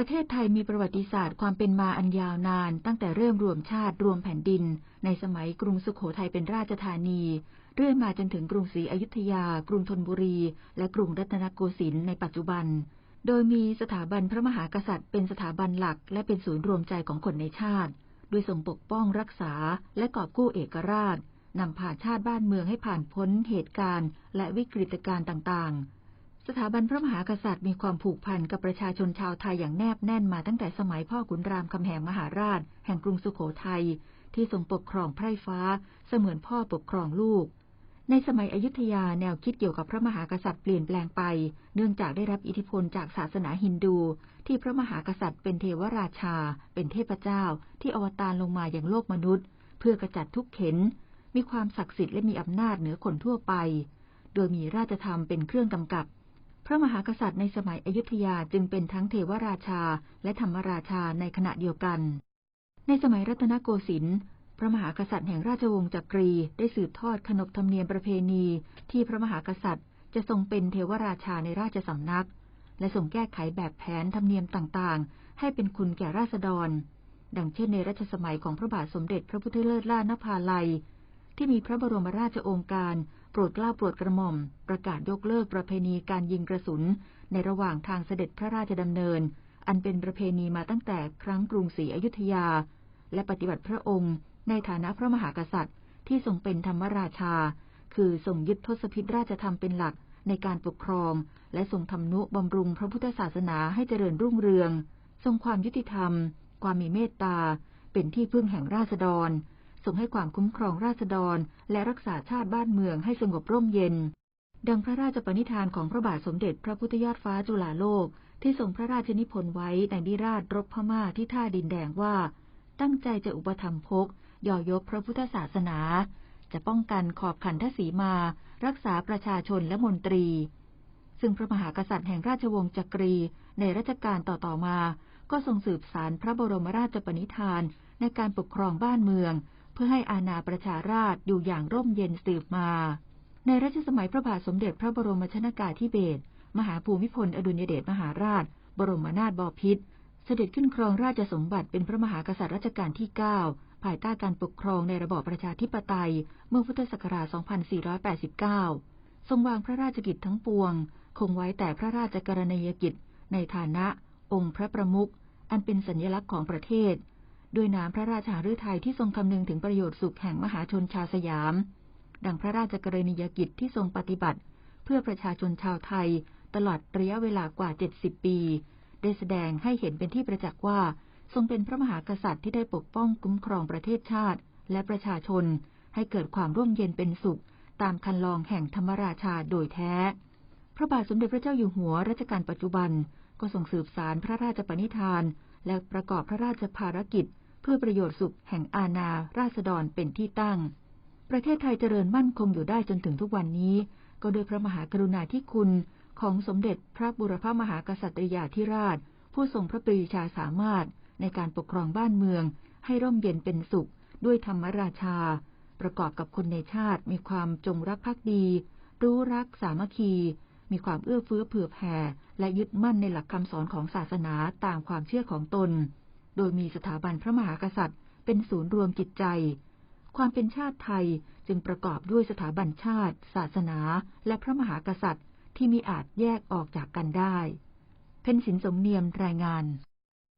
ประเทศไทยมีประวัติศาสตร์ความเป็นมาอันยาวนาน ตั้งแต่เริ่มรวมชาติรวมแผ่นดิน ในสมัยกรุงสุขโขทัยเป็นราชธานี เรื่อยมาจนถึงกรุงศรีอยุธยา กรุงธนบุรี และกรุงรัตนโกสินทร์ในปัจจุบัน โดยมีสถาบันพระมหากษัตริย์ เป็นสถาบันหลัก และเป็นศูนย์รวมใจของคนในชาติ ด้วยทรงปกป้องรักษา และกอบกู้เอกราชนำพาชาติบ้านเมืองให้ผ่านพ้นเหตุการณ์ และวิกฤตการณ์ต่างๆ สถาบันพระมหากษัตริย์มีความผูกพันกับประชาชนชาวไทยอย่างแนบแน่นมาตั้งแต่สมัยพ่อขุนรามคำแหงมหาราช แห่งกรุงสุขโขทัยที่ทรงปกครองไพร่ฟ้า เสมือนพ่อปกครองลูก ในสมัยอยุธยาแนวคิดเกี่ยวกับพระมหากษัตริย์เปลี่ยนแปลงไป เนื่องจากได้รับอิทธิพลจากศาสนาฮินดู ที่พระมหากษัตริย์เป็นเทวราชา เป็นเทพเจ้า ที่อวตารลงมาอย่างโลกมนุษย์ เพื่อกระจัดทุกเข็น มีความศักดิ์สิทธิ์และมีอำนาจเหนือคนทั่วไป โดยมีราชธรรมเป็นเครื่องกำกับ พระมหากษัตริย์ในสมัยอยุธยาจึงเป็นทั้งเทวราชาและธรรมราชาในขณะเดียวกัน ในสมัยรัตนโกสินทร์พระมหากษัตริย์แห่งราชวงศ์จักรีได้สืบทอดขนบธรรมเนียมประเพณี ที่พระมหากษัตริย์จะทรงเป็นเทวราชาในราชสำนัก และทรงแก้ไขแบบแผนธรรมเนียมต่างๆ ให้เป็นคุณแก่ราษฎร ดังเช่นในรัชสมัยของพระบาทสมเด็จพระพุทธเลิศล่านภาลัย ที่มีพระบรมราชโองการ โปรดเกล้าโปรดกระหม่อม ประกาศยกเลิกประเพณีการยิงกระสุน ในระหว่างทางเสด็จพระราชดำเนิน อันเป็นประเพณีมาตั้งแต่ครั้งกรุงศรีอยุธยา และปฏิบัติพระองค์ ในฐานะพระมหากษัตริย์ ที่ทรงเป็นธรรมราชา คือทรงยึดทศพิธราชธรรมเป็นหลักในการปกครอง และทรงทำนุบำรุงพระพุทธศาสนาให้เจริญรุ่งเรือง ทรงความยุติธรรม ความมีเมตตา เป็นที่พึ่งแห่งราษฎร ทรงให้ความคุ้มครองราษฎร และรักษาชาติบ้านเมืองให้สงบร่มเย็น ดังพระราชปณิธานของพระบาทสมเด็จพระพุทธยอดฟ้าจุฬาโลก ที่ทรงพระราชนิพนธ์ไว้ในนิราชรบพม่าที่ท่าดินแดงว่า ตั้งใจจะอุปถัมภกย่อยกพระพุทธศาสนา จะป้องกันขอบขันทศีมา รักษาประชาชนและมนตรี ซึ่งพระมหากษัตริย์แห่งราชวงศ์จักรี ในรัชกาลต่อๆมา ก็ทรงสืบสารพระบรมราชปณิธานในการปกครองบ้านเมือง พื่อให้อาณาประชาราชอยู่อย่างร่มเย็นสืบมา ในรัชสมัยพระบาทสมเด็จพระบรมชนากาธิเบศรมหาภูมิพลอดุลยเดชมหาราช บรมนาถบพิตรเสด็จขึ้นครองราชสมบัติเป็นพระมหากษัตริย์รัชกาลที่ 9 ภายใต้การปกครองในระบอบประชาธิปไตย เมื่อพุทธศักราช 2489 ทรงวางพระราชกิจทั้งปวง คงไว้แต่พระราชกรณียกิจ ในฐานะ องค์พระประมุขอันเป็นสัญลักษณ์ของประเทศ ด้วยน้ำพระราชาฤทัยที่ทรงคำนึงถึงประโยชน์สุขแห่งมหาชนชาวสยาม ดังพระราชกรณียกิจที่ทรงปฏิบัติ เพื่อประชาชนชาวไทย ตลอดระยะเวลากว่า 70 ปี ได้แสดงให้เห็นเป็นที่ประจักษ์ว่า ทรงเป็นพระมหากษัตริย์ที่ได้ปกป้องคุ้มครองประเทศชาติ และประชาชน ให้เกิดความร่มเย็นเป็นสุข ตามคันลองแห่งธรรมราชาโดยแท้ พระบาทสมเด็จพระเจ้าอยู่หัวรัชกาลปัจจุบันก็ทรงสืบสารพระราชปณิธาน และประกอบพระราชภารกิจ เพื่อประโยชน์สุขแห่งอาณาราษฎรเป็นที่ตั้ง ประเทศไทยเจริญมั่นคงอยู่ได้จนถึงทุกวันนี้ ก็โดยพระมหากรุณาธิคุณของสมเด็จพระบุรพมหากษัตริยาธิราช ผู้ทรงพระปรีชาสามารถในการปกครองบ้านเมือง ให้ร่มเย็นเป็นสุข ด้วยธรรมราชา ประกอบกับคนในชาติมีความจงรักภักดี รู้รักสามัคคี มีความเอื้อเฟื้อเผื่อแผ่และยึดมั่นในหลักคำสอนของศาสนาตามความเชื่อของตน โดยมีสถาบันพระมหากษัตริย์ เป็นศูนย์รวมจิตใจ ความเป็นชาติไทยจึงประกอบด้วยสถาบันชาติ ศาสนา และพระมหากษัตริย์ที่มีอาจแยกออกจากกันได้ เพนสินสมเนียมรายงาน